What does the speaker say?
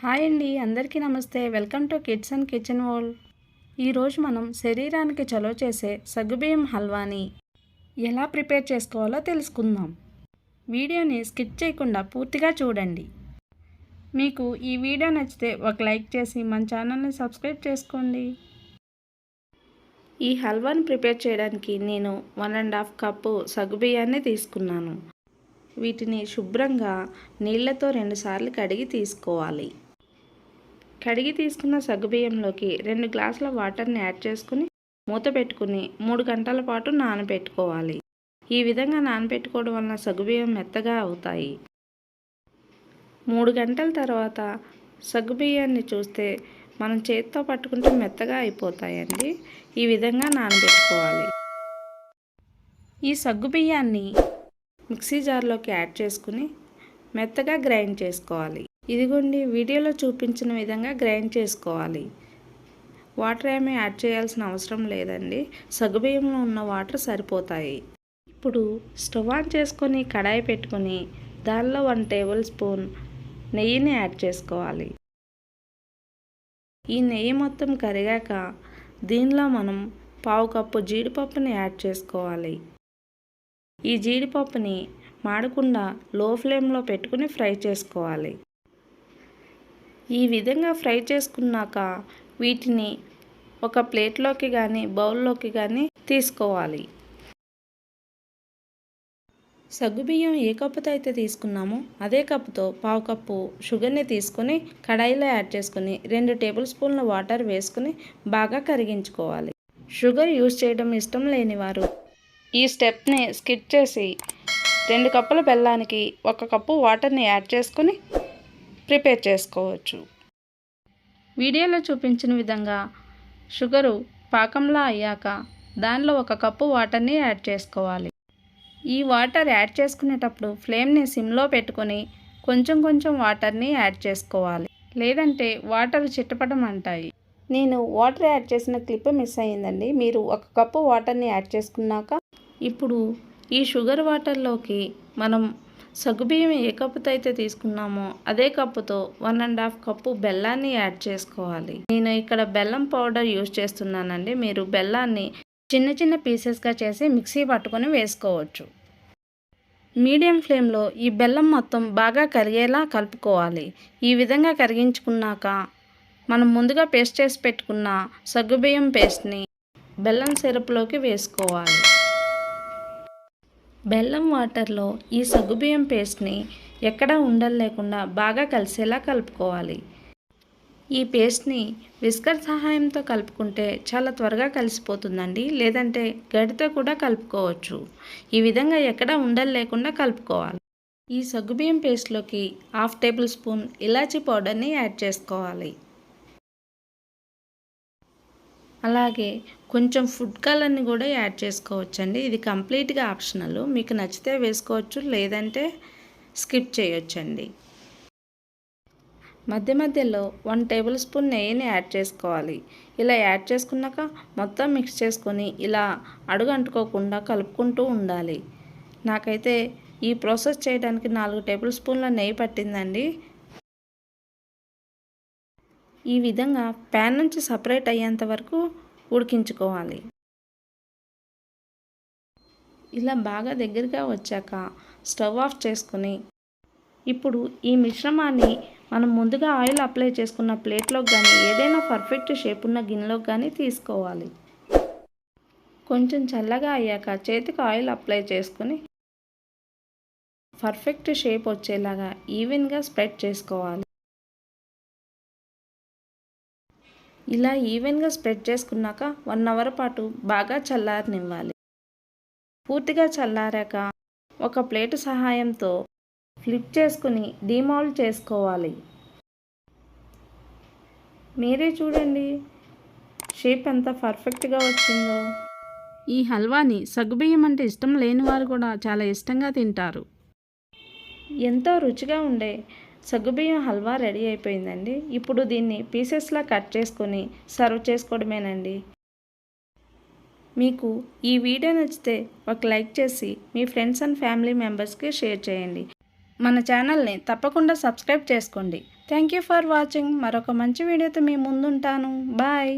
Hi అండి అందరికీ నమస్తే. Welcome to kids and kitchen world. ఈరోజు మనం శరీరానికి చలో చేసే సగ్గుబియ్యం హల్వాని ఎలా ప్రిపేర్ చేసుకోవాలో తెలుసుకుందాం. వీడియోని స్కిప్ చేయకుండా పూర్తిగా చూడండి. మీకు ఈ వీడియో నచ్చితే ఒక లైక్ చేసి మన ఛానల్ని సబ్స్క్రైబ్ చేసుకోండి. ఈ హల్వాని ప్రిపేర్ చేయడానికి నేను వన్ అండ్ హాఫ్ కప్పు సగ్గుబియ్యాన్ని తీసుకున్నాను. వీటిని శుభ్రంగా నీళ్ళతో రెండుసార్లు కడిగి తీసుకోవాలి. కడిగి తీసుకున్న సగ్గుబియ్యంలోకి రెండు గ్లాసుల వాటర్ని యాడ్ చేసుకుని మూత పెట్టుకుని మూడు గంటల పాటు నానబెట్టుకోవాలి. ఈ విధంగా నానబెట్టుకోవడం వలన సగ్గుబియ్యం మెత్తగా అవుతాయి. మూడు గంటల తర్వాత సగ్గుబియ్యాన్ని చూస్తే మనం చేతితో పట్టుకుంటే మెత్తగా అయిపోతాయండి. ఈ విధంగా నానబెట్టుకోవాలి. ఈ సగ్గుబియ్యాన్ని మిక్సీ జార్లోకి యాడ్ చేసుకుని మెత్తగా గ్రైండ్ చేసుకోవాలి. ఇదిగోండి వీడియోలో చూపించిన విధంగా గ్రైండ్ చేసుకోవాలి. వాటర్ ఏమీ యాడ్ చేయాల్సిన అవసరం లేదండి. సగ్గుబియ్యంలో ఉన్న వాటర్ సరిపోతాయి. ఇప్పుడు స్టవ్ ఆన్ చేసుకొని కడాయి పెట్టుకొని దానిలో వన్ టేబుల్ స్పూన్ నెయ్యిని యాడ్ చేసుకోవాలి. ఈ నెయ్యి మొత్తం కరిగాక దీనిలో మనం పావు కప్పు జీడిపప్పుని యాడ్ చేసుకోవాలి. ఈ జీడిపప్పుని మాడకుండా లో ఫ్లేమ్లో పెట్టుకుని ఫ్రై చేసుకోవాలి. ఈ విధంగా ఫ్రై చేసుకున్నాక వీటిని ఒక ప్లేట్లోకి కానీ బౌల్లోకి కానీ తీసుకోవాలి. సగ్గుబియ్యం ఏ కప్పుతో అయితే తీసుకున్నామో అదే కప్పుతో పావు కప్పు షుగర్ని తీసుకొని కడాయిలో యాడ్ చేసుకుని రెండు టేబుల్ స్పూన్ల వాటర్ వేసుకుని బాగా కరిగించుకోవాలి. షుగర్ యూజ్ చేయడం ఇష్టం లేని వారు ఈ స్టెప్ని స్కిప్ చేసి రెండు కప్పుల బెల్లానికి ఒక కప్పు వాటర్ని యాడ్ చేసుకుని ప్రిపేర్ చేసుకోవచ్చు. వీడియోలో చూపించిన విధంగా షుగరు పాకంలా అయ్యాక దానిలో ఒక కప్పు వాటర్ని యాడ్ చేసుకోవాలి. ఈ వాటర్ యాడ్ చేసుకునేటప్పుడు ఫ్లేమ్ని సిమ్లో పెట్టుకొని కొంచెం కొంచెం వాటర్ని యాడ్ చేసుకోవాలి. లేదంటే వాటర్ చిట్టపడం అంటాయి. నేను వాటర్ యాడ్ చేసిన క్లిప్ మిస్ అయ్యిందండి. మీరు ఒక కప్పు వాటర్ని యాడ్ చేసుకున్నాక ఇప్పుడు ఈ షుగర్ వాటర్లోకి మనం సగ్గుబియ్యం ఏ కప్పుతో అయితే తీసుకున్నామో అదే కప్పుతో వన్ అండ్ హాఫ్ కప్పు బెల్లాన్ని యాడ్ చేసుకోవాలి. నేను ఇక్కడ బెల్లం పౌడర్ యూజ్ చేస్తున్నానండి. మీరు బెల్లాన్ని చిన్న చిన్న పీసెస్గా చేసి మిక్సీ పట్టుకొని వేసుకోవచ్చు. మీడియం ఫ్లేమ్లో ఈ బెల్లం మొత్తం బాగా కరిగేలా కలుపుకోవాలి. ఈ విధంగా కరిగించుకున్నాక మనం ముందుగా పేస్ట్ చేసి పెట్టుకున్న సగ్గుబియ్యం పేస్ట్ని బెల్లం సిరప్లోకి వేసుకోవాలి. బెల్లం వాటర్లో ఈ సగ్గుబియ్యం పేస్ట్ని ఎక్కడా ఉండలు లేకుండా బాగా కలిసేలా కలుపుకోవాలి. ఈ పేస్ట్ని విస్కర్ సహాయంతో కలుపుకుంటే చాలా త్వరగా కలిసిపోతుందండి లేదంటే గడితో కూడా కలుపుకోవచ్చు. ఈ విధంగా ఎక్కడా ఉండలు లేకుండా కలుపుకోవాలి. ఈ సగ్గుబియ్యం పేస్ట్లోకి హాఫ్ టేబుల్ స్పూన్ ఇలాచీ పౌడర్ని యాడ్ చేసుకోవాలి. అలాగే కొంచెం ఫుడ్ కలర్ని కూడా యాడ్ చేసుకోవచ్చండి. ఇది కంప్లీట్గా ఆప్షనల్ మీకు నచ్చితే వేసుకోవచ్చు లేదంటే స్కిప్ చేయొచ్చండి. మధ్య మధ్యలో వన్ టేబుల్ స్పూన్ నెయ్యిని యాడ్ చేసుకోవాలి. ఇలా యాడ్ చేసుకున్నాక మొత్తం మిక్స్ చేసుకొని ఇలా అడుగు అంటుకోకుండా కలుపుకుంటూ ఉండాలి. నాకైతే ఈ ప్రాసెస్ చేయడానికి నాలుగు టేబుల్ స్పూన్ల నెయ్యి పట్టిందండి. ఈ విధంగా ప్యాన్ నుంచి సపరేట్ అయ్యేంత వరకు ఉడికించుకోవాలి. ఇలా బాగా దగ్గరగా వచ్చాక స్టవ్ ఆఫ్ చేసుకుని ఇప్పుడు ఈ మిశ్రమాన్ని మనం ముందుగా ఆయిల్ అప్లై చేసుకున్న ప్లేట్లోకి కానీ ఏదైనా పర్ఫెక్ట్ షేప్ ఉన్న గిన్నెలోకి కానీ తీసుకోవాలి. కొంచెం చల్లగా అయ్యాక చేతికి ఆయిల్ అప్లై చేసుకుని పర్ఫెక్ట్ షేప్ వచ్చేలాగా ఈవెన్గా స్ప్రెడ్ చేసుకోవాలి. ఇలా ఈవెన్గా స్ప్రెడ్ చేసుకున్నాక వన్ అవర్ పాటు బాగా చల్లారనివ్వాలి. పూర్తిగా చల్లారాక ఒక ప్లేటు సహాయంతో ఫ్లిప్ చేసుకుని డిమాల్డ్ చేసుకోవాలి. మీరే చూడండి షేప్ ఎంత పర్ఫెక్ట్గా వచ్చిందో. ఈ హల్వాని సగ్గుబియ్యం అంటే ఇష్టం లేని వారు కూడా చాలా ఇష్టంగా తింటారు. ఎంతో రుచిగా ఉండే సగ్గుబియ్యం హల్వా రెడీ అయిపోయిందండి. ఇప్పుడు దీన్ని పీసెస్లా కట్ చేసుకొని సర్వ్ చేసుకోవడమేనండి. మీకు ఈ వీడియో నచ్చితే ఒక లైక్ చేసి మీ ఫ్రెండ్స్ అండ్ ఫ్యామిలీ మెంబర్స్కి షేర్ చేయండి. మన ఛానల్ని తప్పకుండా సబ్స్క్రైబ్ చేసుకోండి. Thank you for watching. మరొక మంచి వీడియోతో మీ ముందుంటాను. బాయ్.